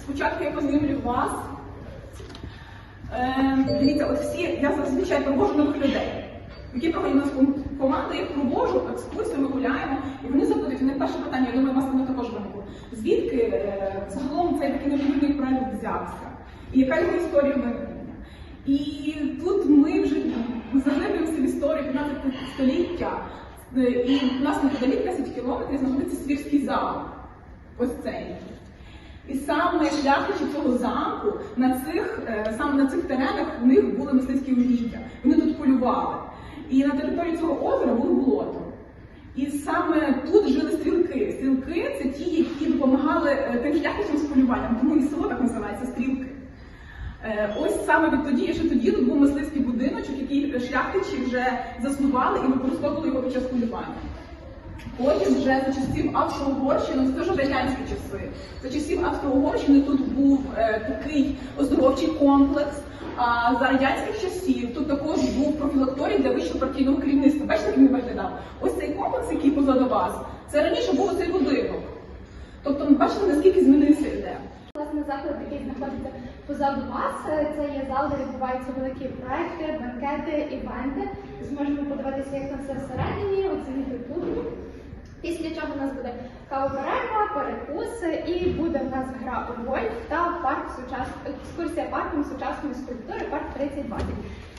Спочатку я познайомлю вас. Е, дивіться, от всі, я зазвичай проводжу нових людей, які проходять нас ком- команду, я їх проводжу, екскурсію, ми гуляємо, і вони у них перше питання, я думаю, вас воно також виникло. Звідки е, загалом цей такий неймовірний проект взявся? І яка його історія виникнення? І тут ми вже заглиблюємося в історію 15 століття, Е, і у нас неподалік 10 кілометрів знаходиться Свірський замок. Ось цей. І саме шляхтичі цього замку на цих, е, саме на цих теренах у них були мисливські угіддя. Вони тут полювали. І на території цього озера було болото. І саме тут жили стрілки. Стрілки це ті, які допомагали е, тим шляхтичам з полюванням, тому і село так називається стрілки. Е, Ось саме відтоді, ще тоді тут був мисливський будиночок, який шляхтичі вже заснували і використовували його під час полювання. Потім вже за часів Австро-Угорщини, це теж радянські часи. За часів Австро-Угорщини тут був е, такий оздоровчий комплекс. А за радянських часів тут також був профілакторій для вищого партійного керівництва. Бачите, як він виглядав? Ось цей комплекс, який позаду вас, це раніше був цей будинок. Тобто, бачите, наскільки змінився йде. Власне, заклад, який знаходиться позаду вас, е, це є зал, де відбуваються великі проекти, банкети, івенти. Зможемо подивитися, як це все всередині, оцінити тут. Після чого у нас кавоперерва, перекуси і буде в нас гра у гольф та парк сучас... екскурсія парком сучасної скульптури парк 3020.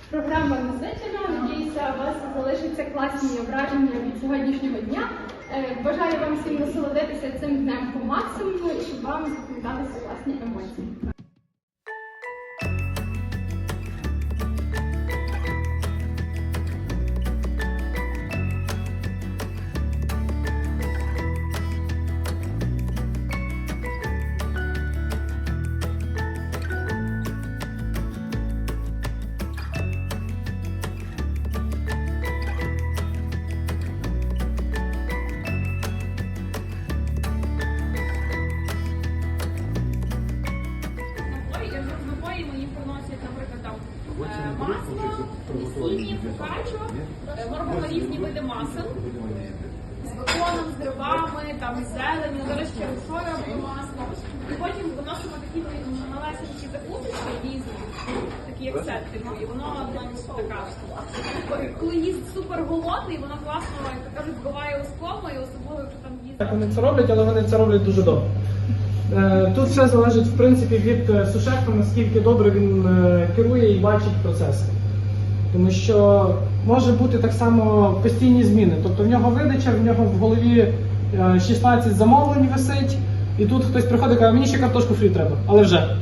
Програма насичена. Надіюся, у вас залишаться класні враження від сьогоднішнього дня. Е, Бажаю вам всім насолодитися цим днем по максимуму і щоб вам запам'яталися власні емоції. Масло, насіння, фокаччо, е, мармаризні види масел з беконом, з грибами, там з зеленю, зараз через соєве масло. І потім виносимо такі малесенькі закусочки різні, такі як сет, типу, і воно ну, така. Коли їсть супер голодний, воно класно, як кажуть, збиває у скому, і особливо, якщо там їсть. Так вони це роблять, але вони це роблять дуже добре. Е, Тут все залежить в принципі від е, сушефа, наскільки добре він е, керує і бачить процеси. Тому що може бути так само постійні зміни. Тобто в нього видача, в нього в голові е, 16 замовлень висить, і тут хтось приходить і каже, мені ще картошку фрі треба, але вже.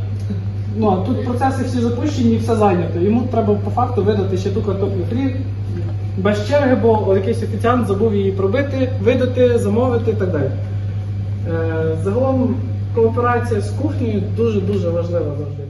Ну, а тут процеси всі запущені і все зайнято. Йому треба по факту видати ще ту картоплю фрі без черги, бо якийсь офіціант забув її пробити, видати, замовити і так далі. Загалом кооперація з кухнею дуже-дуже важлива завжди.